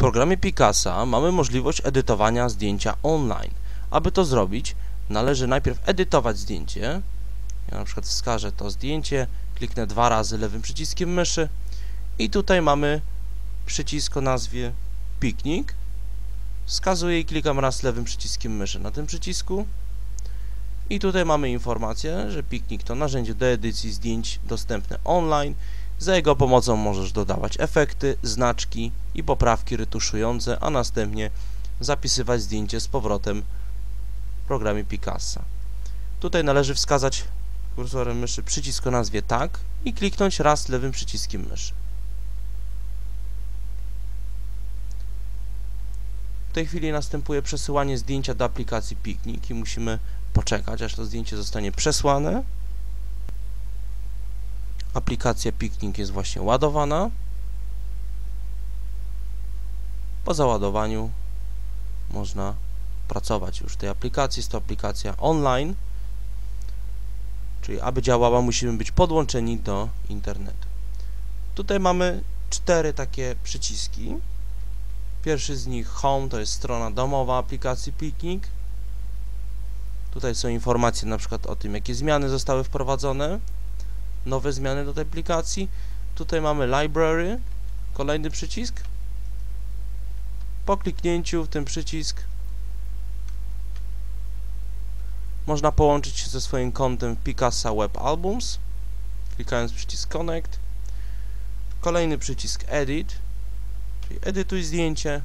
programie Picasa mamy możliwość edytowania zdjęcia online. Aby to zrobić, należy najpierw edytować zdjęcie. Ja na przykład wskażę to zdjęcie, kliknę dwa razy lewym przyciskiem myszy i tutaj mamy przycisk o nazwie piknik. Wskazuję i klikam raz lewym przyciskiem myszy na tym przycisku. I tutaj mamy informację, że piknik to narzędzie do edycji zdjęć dostępne online. Za jego pomocą możesz dodawać efekty, znaczki i poprawki retuszujące, a następnie zapisywać zdjęcie z powrotem w programie Picasa. Tutaj należy wskazać kursorem myszy przycisk o nazwie tak i kliknąć raz lewym przyciskiem myszy. W tej chwili następuje przesyłanie zdjęcia do aplikacji Piknik i musimy poczekać, aż to zdjęcie zostanie przesłane. Aplikacja Piknik jest właśnie ładowana. Po załadowaniu można pracować już w tej aplikacji. Jest to aplikacja online, czyli aby działała musimy być podłączeni do internetu. Tutaj mamy cztery takie przyciski. Pierwszy z nich Home to jest strona domowa aplikacji Piknik. Tutaj są informacje na przykład o tym, jakie zmiany zostały wprowadzone, nowe zmiany do tej aplikacji. Tutaj mamy Library, kolejny przycisk. Po kliknięciu w ten przycisk można połączyć się ze swoim kontem Picasa Web Albums, klikając przycisk Connect. Kolejny przycisk Edit, czyli edytuj zdjęcie.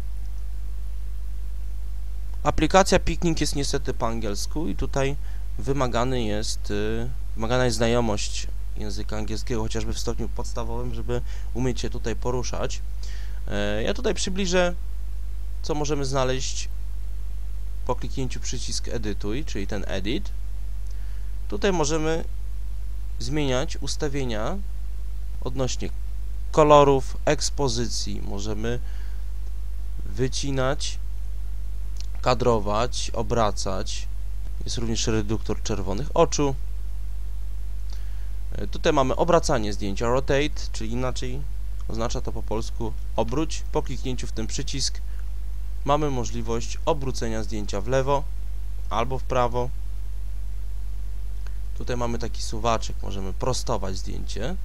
Aplikacja Piknik jest niestety po angielsku i tutaj wymagany jest, y, wymagana jest znajomość języka angielskiego, chociażby w stopniu podstawowym, żeby umieć się tutaj poruszać. E, ja tutaj przybliżę, co możemy znaleźć po kliknięciu przycisk edytuj, czyli ten edit. Tutaj możemy zmieniać ustawienia odnośnie kolorów, ekspozycji. Możemy wycinać kadrować, obracać. Jest również reduktor czerwonych oczu. E, tutaj mamy obracanie zdjęcia, rotate, czyli inaczej oznacza to po polsku obróć. Po kliknięciu w ten przycisk mamy możliwość obrócenia zdjęcia w lewo albo w prawo. Tutaj mamy taki suwaczek, możemy prostować zdjęcie.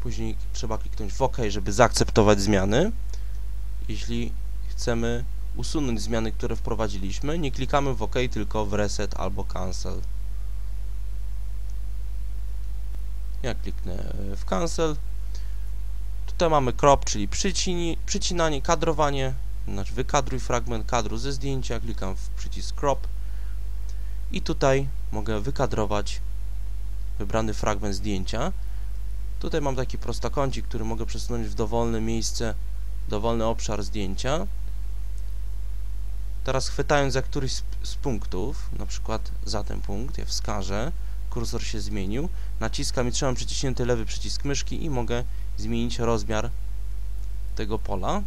Później trzeba kliknąć w OK, żeby zaakceptować zmiany. Jeśli chcemy usunąć zmiany, które wprowadziliśmy, nie klikamy w OK, tylko w Reset albo Cancel. Ja kliknę w Cancel. Tutaj mamy crop, czyli przycini, przycinanie, kadrowanie, znaczy wykadruj fragment kadru ze zdjęcia, klikam w przycisk crop i tutaj mogę wykadrować wybrany fragment zdjęcia. Tutaj mam taki prostokącik, który mogę przesunąć w dowolne miejsce, dowolny obszar zdjęcia. Teraz chwytając za któryś z, z punktów, na przykład za ten punkt, ja wskażę, kursor się zmienił, naciskam i trzymam przyciśnięty lewy przycisk myszki i mogę zmienić rozmiar tego pola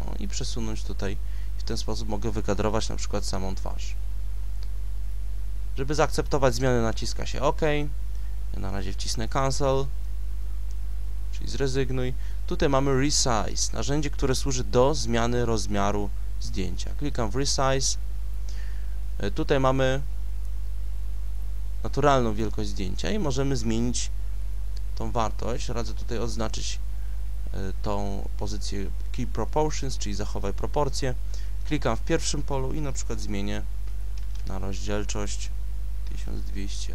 o, i przesunąć tutaj. W ten sposób mogę wykadrować na przykład samą twarz. Żeby zaakceptować zmiany naciska się OK. Ja na razie wcisnę cancel, czyli zrezygnuj. Tutaj mamy resize, narzędzie, które służy do zmiany rozmiaru zdjęcia. Klikam w resize. E, tutaj mamy naturalną wielkość zdjęcia i możemy zmienić tą wartość. Radzę tutaj oznaczyć e, tą pozycję Keep Proportions, czyli zachowaj proporcje. Klikam w pierwszym polu i na przykład zmienię na rozdzielczość 1200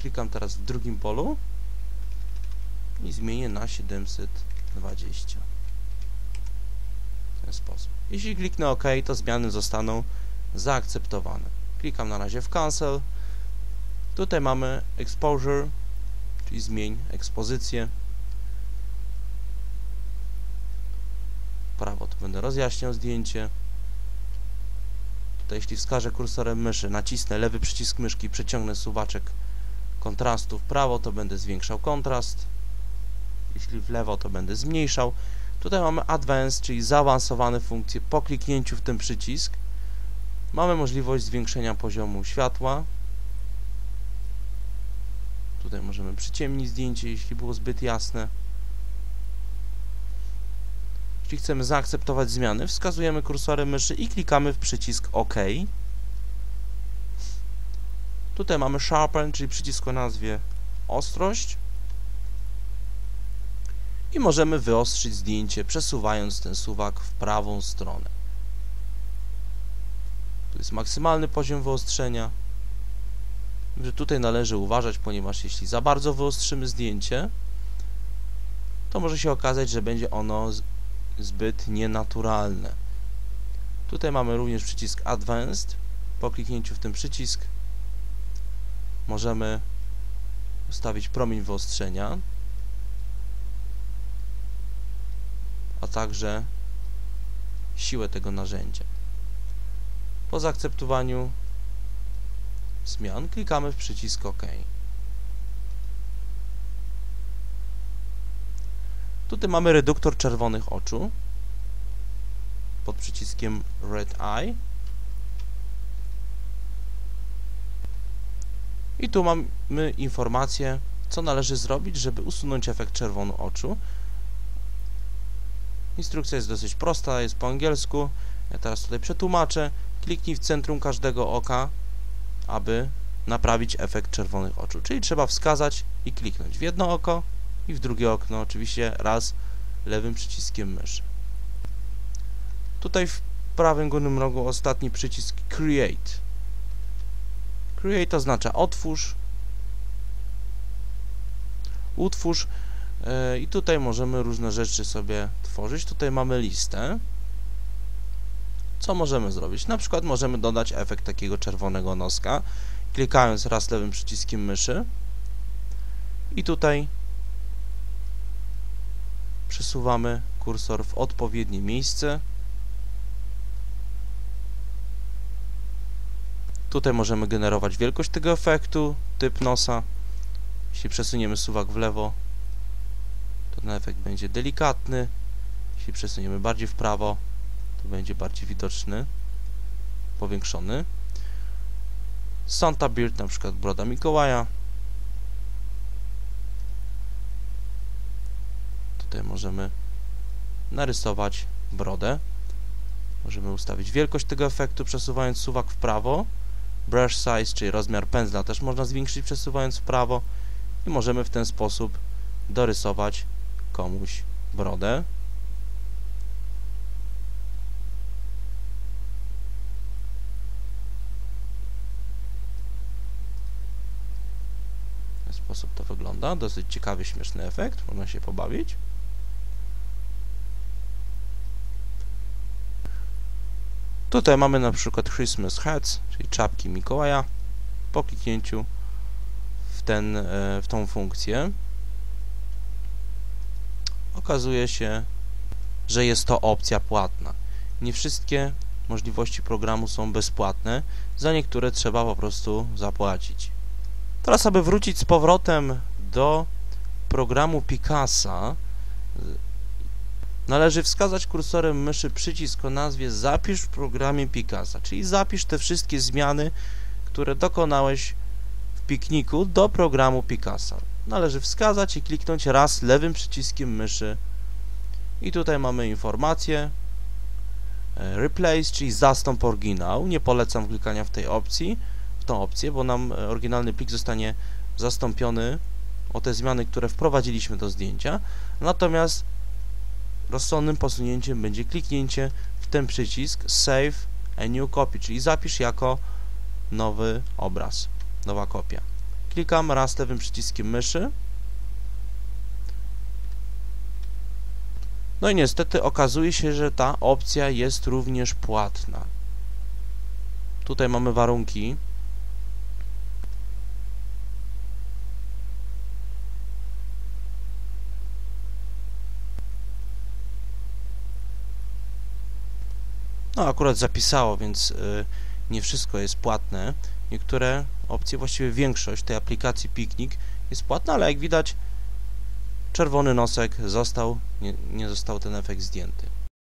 klikam teraz w drugim polu i zmienię na 720 w ten sposób. Jeśli kliknę OK to zmiany zostaną zaakceptowane. Klikam na razie w cancel. Tutaj mamy exposure czyli zmień ekspozycję. Prawo, to będę rozjaśniał zdjęcie. Tutaj jeśli wskażę kursorem myszy, nacisnę lewy przycisk myszki przeciągnę suwaczek kontrastu w prawo, to będę zwiększał kontrast. Jeśli w lewo, to będę zmniejszał. Tutaj mamy Advanced, czyli zaawansowane funkcje. Po kliknięciu w ten przycisk mamy możliwość zwiększenia poziomu światła. Tutaj możemy przyciemnić zdjęcie, jeśli było zbyt jasne. Jeśli chcemy zaakceptować zmiany, wskazujemy kursorem myszy i klikamy w przycisk OK. Tutaj mamy Sharpen, czyli przycisk o nazwie Ostrość. I możemy wyostrzyć zdjęcie, przesuwając ten suwak w prawą stronę. Tu jest maksymalny poziom wyostrzenia. Tutaj należy uważać, ponieważ jeśli za bardzo wyostrzymy zdjęcie, to może się okazać, że będzie ono zbyt nienaturalne. Tutaj mamy również przycisk Advanced. Po kliknięciu w ten przycisk możemy ustawić promień wyostrzenia, a także siłę tego narzędzia. Po zaakceptowaniu zmian klikamy w przycisk OK. Tutaj mamy reduktor czerwonych oczu pod przyciskiem Red Eye. I tu mamy informację, co należy zrobić, żeby usunąć efekt czerwony oczu. Instrukcja jest dosyć prosta, jest po angielsku. Ja teraz tutaj przetłumaczę. Kliknij w centrum każdego oka, aby naprawić efekt czerwonych oczu. Czyli trzeba wskazać i kliknąć w jedno oko i w drugie okno, oczywiście raz lewym przyciskiem myszy. Tutaj w prawym górnym rogu ostatni przycisk Create. Create oznacza otwórz, utwórz yy, i tutaj możemy różne rzeczy sobie tworzyć. Tutaj mamy listę. Co możemy zrobić? Na przykład możemy dodać efekt takiego czerwonego noska, klikając raz lewym przyciskiem myszy i tutaj przesuwamy kursor w odpowiednie miejsce. Tutaj możemy generować wielkość tego efektu, typ nosa. Jeśli przesuniemy suwak w lewo, to ten efekt będzie delikatny. Jeśli przesuniemy bardziej w prawo, to będzie bardziej widoczny, powiększony. Santa Beard, na przykład broda Mikołaja. Tutaj możemy narysować brodę. Możemy ustawić wielkość tego efektu, przesuwając suwak w prawo. Brush size, czyli rozmiar pędzla, też można zwiększyć przesuwając w prawo. I możemy w ten sposób dorysować komuś brodę. W ten sposób to wygląda. Dosyć ciekawy, śmieszny efekt. Można się pobawić. Tutaj mamy na przykład Christmas hats, czyli czapki Mikołaja. Po kliknięciu w, ten, e, w tą funkcję okazuje się, że jest to opcja płatna. Nie wszystkie możliwości programu są bezpłatne, za niektóre trzeba po prostu zapłacić. Teraz, aby wrócić z powrotem do programu Picasa, należy wskazać kursorem myszy przycisk o nazwie Zapisz w programie Picasa, czyli zapisz te wszystkie zmiany, które dokonałeś w pikniku do programu Picasa. Należy wskazać i kliknąć raz lewym przyciskiem myszy i tutaj mamy informację e, Replace, czyli zastąp oryginał. Nie polecam klikania w tej opcji, w tą opcję, bo nam e, oryginalny plik zostanie zastąpiony o te zmiany, które wprowadziliśmy do zdjęcia. Natomiast rozsądnym posunięciem będzie kliknięcie w ten przycisk Save a New Copy, czyli zapisz jako nowy obraz, nowa kopia. Klikam raz lewym przyciskiem myszy. No i niestety okazuje się, że ta opcja jest również płatna. Tutaj mamy warunki. No akurat zapisało, więc y, nie wszystko jest płatne. Niektóre opcje, właściwie większość tej aplikacji Piknik jest płatna, ale jak widać czerwony nosek został, nie, nie został ten efekt zdjęty.